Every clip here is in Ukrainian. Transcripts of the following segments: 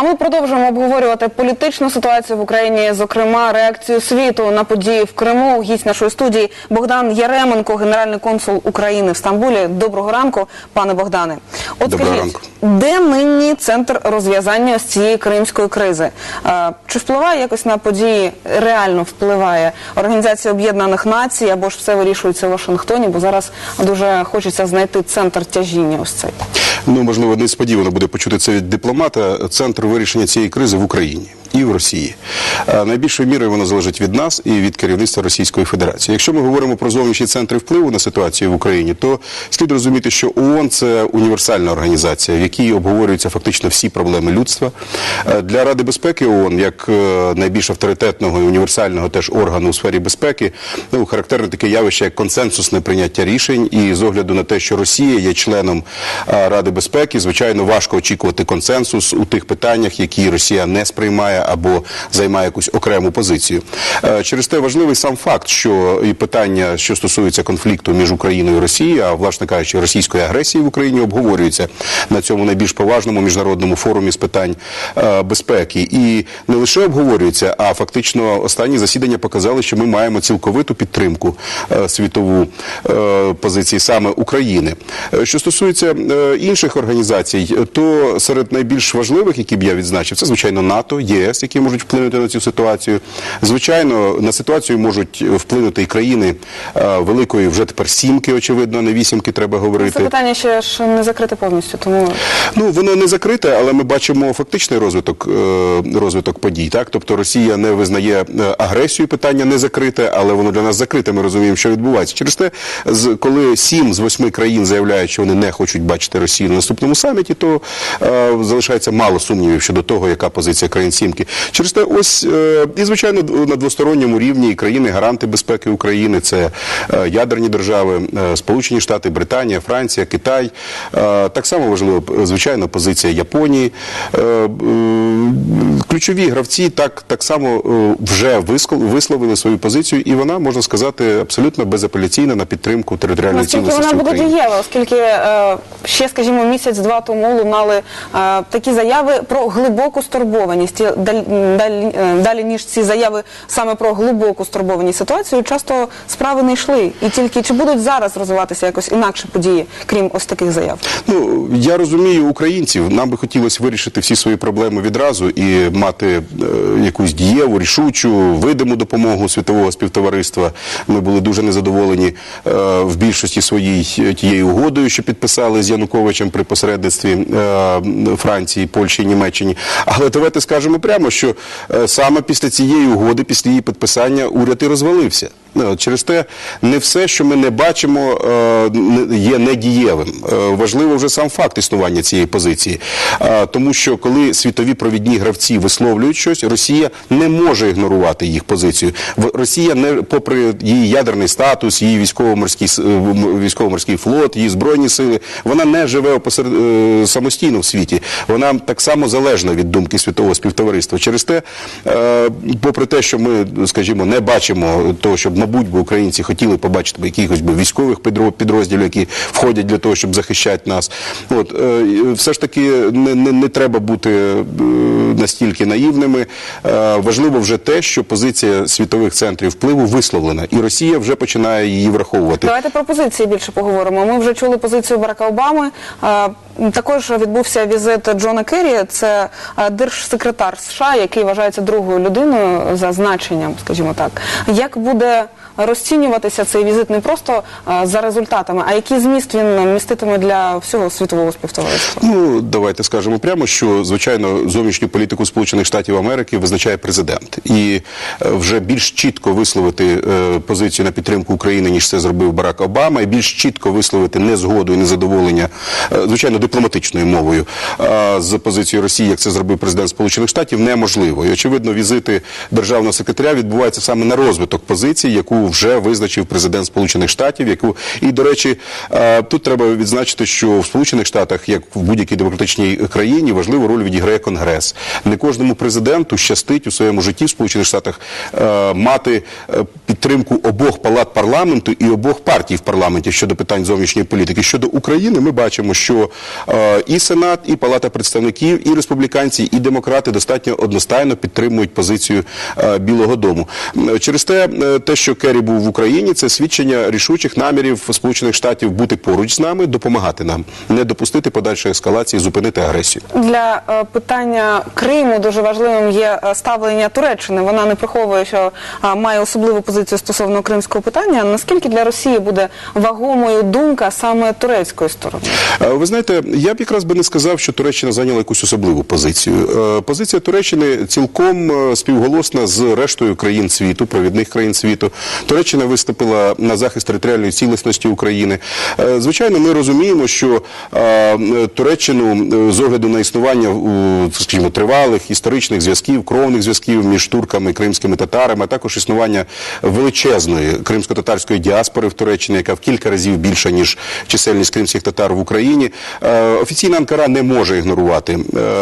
А ми продовжуємо обговорювати політичну ситуацію в Україні, зокрема реакцію світу на події в Криму. Гість нашої студії Богдан Яременко, генеральний консул України в Стамбулі. Доброго ранку, пане Богдане. От Доброго скажіть, ранку. де нині центр розв'язання з цієї кримської кризи? Чи впливає якось на події? Реально впливає Організація Об'єднаних Націй або ж все вирішується в Вашингтоні? Бо зараз дуже хочеться знайти центр тяжіння. Ось цей. Ну, можливо, несподівано буде почути це від дипломата. Центр вирішення цієї кризи в Україні і в Росії. Найбільшою мірою воно залежить від нас і від керівництва Російської Федерації. Якщо ми говоримо про зовнішні центри впливу на ситуацію в Україні, то слід розуміти, що ООН – це універсальна організація, в якій обговорюються фактично всі проблеми людства. Е, Для Ради безпеки ООН, як е, найбільш авторитетного і універсального теж органу у сфері безпеки, ну характерне таке явище, як консенсусне прийняття рішень, і з огляду на те, що Росія є членом е, Ради безпеки, звичайно, важко очікувати консенсус у тих питаннях, які Росія не сприймає або займає якусь окрему позицію. Е, Через те важливий сам факт, що і питання, що стосується конфлікту між Україною і Росією, а власне кажучи, російської агресії в Україні обговорюється на цьому найбільш поважному міжнародному форумі з питань е, безпеки. І не лише обговорюється, а фактично останні засідання показали, що ми маємо цілковиту підтримку е, світову позиції саме України. Що стосується інших організацій, то серед найбільш важливих, які б я відзначив, це звичайно НАТО, ЄС, які можуть вплинути на цю ситуацію. Звичайно, на ситуацію можуть вплинути і країни е, великої вже тепер сімки, очевидно, а не вісімки треба Це говорити. питання ще ж не закрите повністю, тому Ну воно не закрите, але ми бачимо фактичний розвиток е, розвиток подій. Так, тобто Росія не визнає е, агресію, питання не закрите, але воно для нас закрите. Ми розуміємо, що відбувається. Через те, коли сім з восьми країн заявляють, що вони не хочуть бачити Росію на наступному саміті, то е, залишається мало сумнівів щодо того, яка позиція країн сімки. Через те, ось е, і звичайно на двосторонньому рівні і країни гаранти безпеки України це е, ядерні держави, е, Сполучені Штати, Британія, Франція, Китай. Так само важливо, звичайно, позиція Японії. Ключові гравці так, так само вже висловили свою позицію, і вона можна сказати абсолютно безапеляційна на підтримку територіальної наскільки цілісності вона буде дієва, оскільки ще, скажімо, місяць-два тому лунали такі заяви про глибоку стурбованість. І Далі, далі, е, далі ніж ці заяви саме про глибоку стурбованість ситуацію, часто справи не йшли. І тільки чи будуть зараз розвиватися якось інакше події, крім ось таких заяв? Ну я розумію українців. Нам би хотілося вирішити всі свої проблеми відразу і мати е, якусь дієву, рішучу, видиму допомогу світового співтовариства. Ми були дуже незадоволені е, в більшості своїй е, тією угодою, що підписали з Януковичем при посередництві е, Франції, Польщі, Німеччині. Але давайте скажемо прямо, що е, саме після цієї угоди, після її підписання, уряд і розвалився. Ну, Через те не все, що ми не бачимо, е, є недієвим. Е, Важливо вже сам факт існування цієї позиції. Е, Тому що коли світові провідні гравці висловлюють щось, Росія не може ігнорувати їх позицію. Росія не попри її ядерний статус, її військово-морський військово-морський флот, її збройні сили, вона не живе опосеред... е, самостійно в світі. Вона так само залежна від думки світового співтовариства. Через те, попри те, що ми, скажімо, не бачимо того, щоб, мабуть, би українці хотіли побачити якихось би військових підро- підрозділів, які входять для того, щоб захищати нас. От е, все ж таки не, не, не треба бути е, настільки наївними. Е, Важливо вже те, що позиція світових центрів впливу висловлена, і Росія вже починає її враховувати. Давайте про позиції більше поговоримо. Ми вже чули позицію Барака Обами. Також відбувся візит Джона Керрі, це е, держсекретар США, який вважається другою людиною за значенням, скажімо так. Як буде розцінюватися цей візит не просто за результатами, а який зміст він міститиме для всього світового співтовариства? Ну давайте скажемо прямо, що звичайно зовнішню політику Сполучених Штатів Америки визначає президент, і е, вже більш чітко висловити е, позицію на підтримку України, ніж це зробив Барак Обама, і більш чітко висловити незгоду і незадоволення, е, звичайно, дипломатичною мовою з позицією Росії, як це зробив президент Сполучених Штатів, неможливо. І очевидно, візити державного секретаря відбуваються саме на розвиток позиції, яку вже визначив президент Сполучених Штатів, яку і до речі, е, тут треба відзначити, що в Сполучених Штатах, як в будь-якій демократичній країні, важливу роль відіграє Конгрес. Не кожному президенту щастить у своєму житті в Сполучених Штатах е, мати е, підтримку обох палат парламенту і обох партій в парламенті щодо питань зовнішньої політики. Щодо України, ми бачимо, що і Сенат, і Палата представників, і республіканці, і демократи достатньо одностайно підтримують позицію Білого Дому. Через те, те, що Керрі був в Україні, це свідчення рішучих намірів Сполучених Штатів бути поруч з нами, допомагати нам, не допустити подальшої ескалації, зупинити агресію. Для е, питання Криму дуже важливим є е, ставлення Туреччини. Вона не приховує, що е, має особливу позицію стосовно кримського питання. Наскільки для Росії буде вагомою думка саме турецької сторони? Е, Ви знаєте, я б якраз би не сказав, що Туреччина зайняла якусь особливу позицію. Е, Позиція Туреччини цілком е, співголосна з рештою країн світу, провідних країн світу. Туреччина виступила на захист територіальної цілісності України. Е, Звичайно, ми розуміємо, що е, Туреччину е, з огляду на існування скажімо, тривалих історичних зв'язків, кровних зв'язків між турками, кримськими татарами, а також існування величезної кримсько-татарської діаспори в Туреччині, яка в кілька разів більша ніж чисельність кримських татар в Україні. Офіційна Анкара не може ігнорувати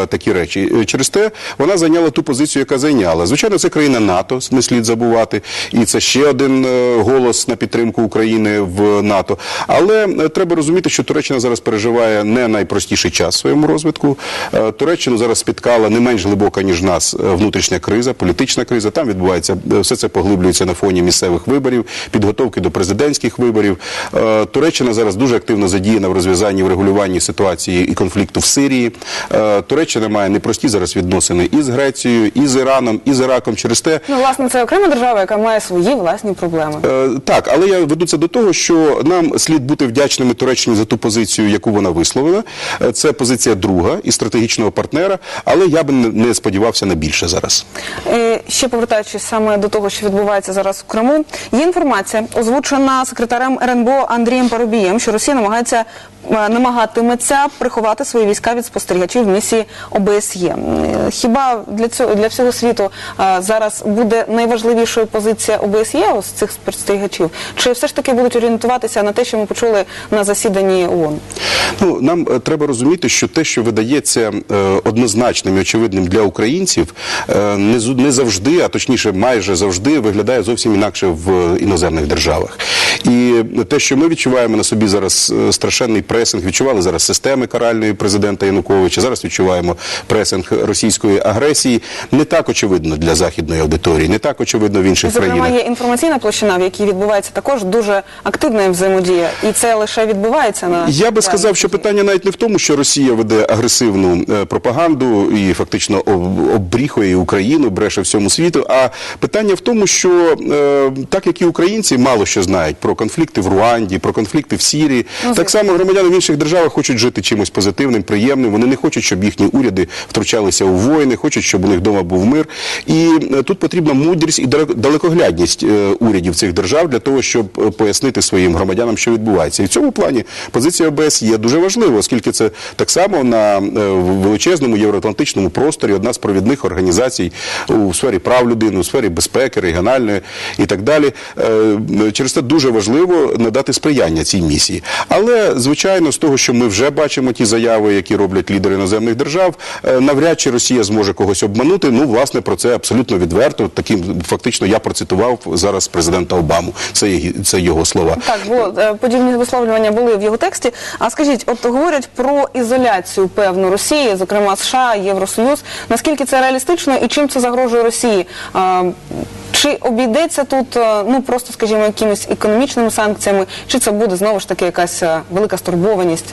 такі речі. Через те вона зайняла ту позицію, яка зайняла. Звичайно, це країна НАТО, не слід забувати, і це ще один е, голос на підтримку України в НАТО. Але е, треба розуміти, що Туреччина зараз переживає не найпростіший час в своєму розвитку. Е, Туреччину зараз спіткала не менш глибока ніж нас внутрішня криза, політична криза. Там відбувається все це поглиблюється на фоні місцевих виборів, підготовки до президентських виборів. Туреччина зараз дуже активно задіяна в розв'язанні в регулюванні ситуації і конфлікту в Сирії. Туреччина має непрості зараз відносини і з Грецією, і з Іраном, і з Іраком. Через те Ну, власне, це окрема держава, яка має свої власні проблеми. Е, Так, але я веду це до того, що нам слід бути вдячними Туреччині за ту позицію, яку вона висловила. Е, Це позиція друга і стратегічного партнера, але я би не- сподівався на більше зараз. Е, Ще повертаючись саме до того, що відбувається зараз в Криму, є інформація, озвучена секретарем РНБО Андрієм Парубієм, що Росія намагається е, намагатиметься приховати свої війська від спостерігачів в місії ОБСЄ. Хіба для цього для всього світу зараз буде найважливішою позиція ОБСЄ цих спостерігачів? Чи все ж таки будуть орієнтуватися на те, що ми почули на засіданні ООН? Ну нам е, треба розуміти, що те, що видається е, однозначним і очевидним для українців, е, не завжди, а точніше, майже завжди виглядає зовсім інакше в іноземних державах. І те, що ми відчуваємо на собі зараз страшенний пресинг, відчували зараз системи каральної президента Януковича. Зараз відчуваємо пресинг російської агресії. Не так очевидно для західної аудиторії, не так очевидно в інших Зокрема, країнах. є інформаційна площина, в якій відбувається також дуже активна взаємодія, і це лише відбувається на Я би сказав, що питання навіть не в тому, що Росія веде агресивну е, пропаганду і фактично об- оббріхує Україну, бреше всьому світу. А питання в тому, що е, так як і українці мало що знають про конфлікти в Руанді, про конфлікти в Сірії, так само громадяни в інших державах хочуть жити чимось позитивним, приємним. Вони не хочуть, щоб їхні уряди втручалися у воїни, хочуть, щоб у них вдома був мир. І е, тут потрібна мудрість і далеко- далекоглядність урядів цих держав для того, щоб пояснити своїм громадянам, що відбувається. І в цьому плані позиція ОБС є дуже важлива, оскільки це так само на е, величезному євроатлантичному просторі одна з провідних організацій у сфері прав людини, у сфері безпеки, регіональної і так далі. Е, Через це дуже важливо надати сприяння цій місії. Але звичайно, з того, що ми вже бачимо ті заяви, які роблять лідери іноземних держав, е, навряд чи Росія зможе когось обманути. Ну, власне, про це абсолютно відверто. Таким фактично я процитував зараз президента Обаму. Це це його слова. Так, е, подібні висловлювання були в його тексті. А скажіть, от говорять про ізоляцію певну Росії, зокрема США, Євросоюз. Наскільки це реалістично і чим це загрожує Росії? Чи обійдеться тут, е, ну просто скажімо, якимись економічними санкціями, чи це буде знову ж таки якась е, велика стурбованість?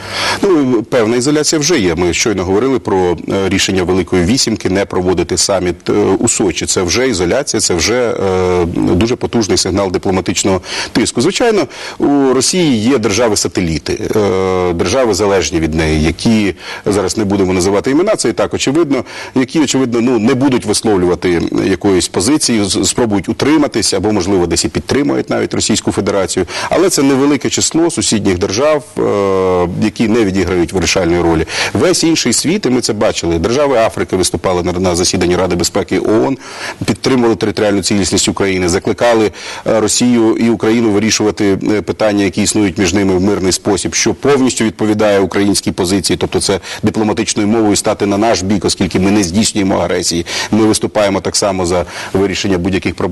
Ну, певна ізоляція вже є. Ми щойно говорили про е, рішення Великої Вісімки не проводити саміт у Сочі. Це вже ізоляція, це вже е, дуже потужний сигнал дипломатичного тиску. Звичайно, у Росії є держави-сателіти, е, держави залежні від неї, які зараз не будемо називати імена, це і так очевидно, які очевидно ну не будуть висловлювати якоїсь позиції, з- спробують пробують утриматись або, можливо, десь і підтримують навіть Російську Федерацію. Але це невелике число сусідніх держав, е, які не відіграють вирішальної ролі. Весь інший світ, і ми це бачили. Держави Африки виступали на, на засіданні Ради безпеки ООН, підтримували територіальну цілісність України, закликали е, Росію і Україну вирішувати е, питання, які існують між ними в мирний спосіб, що повністю відповідає українській позиції, тобто це дипломатичною мовою стати на наш бік, оскільки ми не здійснюємо агресії. Ми виступаємо так само за вирішення будь-яких проблем,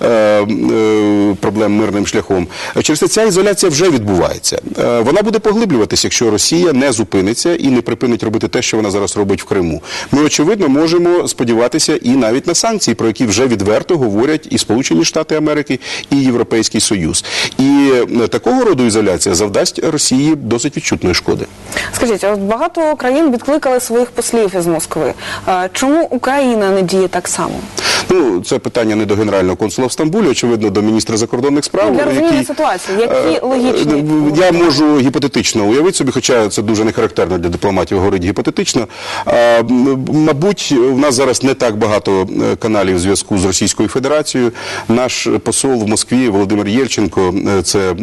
е, е, проблем мирним шляхом. Через це ця ізоляція вже відбувається. Е, вона буде поглиблюватися, якщо Росія не зупиниться і не припинить робити те, що вона зараз робить в Криму. Ми очевидно можемо сподіватися і навіть на санкції, про які вже відверто говорять і Сполучені Штати Америки, і Європейський Союз. І такого роду ізоляція завдасть Росії досить відчутної шкоди. Скажіть, от багато країн відкликали своїх послів із Москви. Чому Україна не діє так само? Ну, це питання не до генерального консула в Стамбулі, очевидно, до міністра закордонних справ. Ну, для розуміння ситуації, які е, логічні е, Я можу гіпотетично уявити собі, хоча це дуже не характерно для дипломатів говорити гіпотетично. Мабуть, у нас зараз не так багато е, каналів зв'язку з Російською Федерацією. Наш посол в Москві Володимир Єльченко е, це е,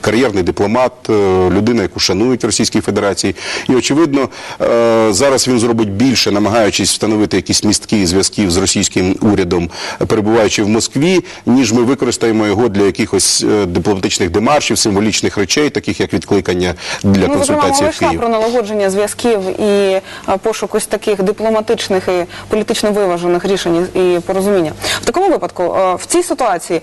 кар'єрний дипломат, е, людина, яку шанують в Російській Федерації. І очевидно, е, зараз він зробить більше, намагаючись встановити якісь містки зв'язків з російським урядом, е, перебуваючи в Москві, ніж ми використаємо його для якихось е, дипломатичних демаршів, символічних речей, таких як відкликання для Ну, зокрема, консультацій в Київ. про налагодження зв'язків і е, пошук ось таких дипломатичних і політично виважених рішень і порозуміння. В такому випадку, е, в цій ситуації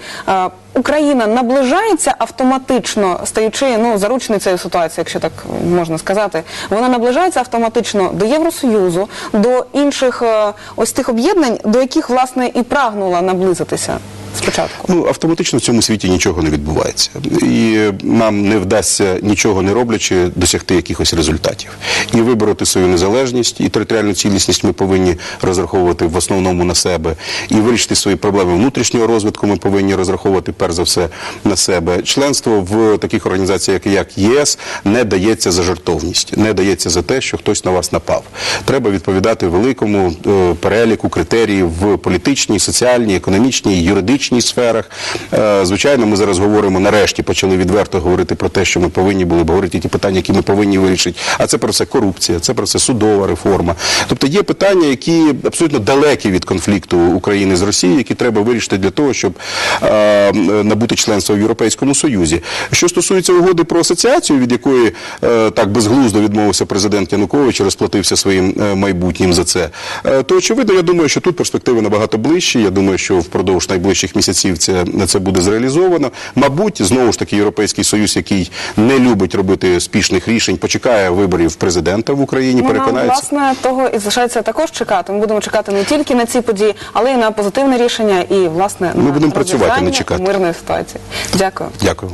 Україна наближається автоматично, стаючи ну заручницею ситуації, якщо так можна сказати. Вона наближається автоматично до Євросоюзу, до інших е, ось тих об'єднань, до яких власне і прагнула наблизитися спочатку. Ну, автоматично в цьому світі нічого не відбувається. І нам не вдасться нічого не роблячи досягти якихось результатів. І вибороти свою незалежність і територіальну цілісність ми повинні розраховувати в основному на себе. І вирішити свої проблеми внутрішнього розвитку ми повинні розраховувати перш за все на себе. Членство в таких організаціях, як ЄС, не дається за жартовність, не дається за те, що хтось на вас напав. Треба відповідати великому е, переліку критеріїв в політичній, соціальній, економічній, юридичній сферах. Е, звичайно, ми зараз говоримо нарешті, почали відверто говорити про те, що ми повинні були б говорити ті питання, які ми повинні вирішити. А це про все корупція, це про все судова реформа. Тобто є питання, які абсолютно далекі від конфлікту України з Росією, які треба вирішити для того, щоб е, набути членство в Європейському Союзі. Що стосується угоди про асоціацію, від якої е, так безглуздо відмовився президент Янукович, і розплатився своїм майбутнім за це, то очевидно, я думаю, що тут перспективи набагато ближчі. Я думаю, що впродовж найближчих місяців це, це буде зреалізовано. Мабуть, знову ж таки, Європейський Союз, який не любить робити спішних рішень, почекає виборів президента в Україні, Ну, нам, переконається. власне, того і залишається також чекати. Ми будемо чекати не тільки на ці події, але й на позитивне рішення і, власне, Ми на будемо працювати, не чекати. мирної ситуації. Дякую. Дякую.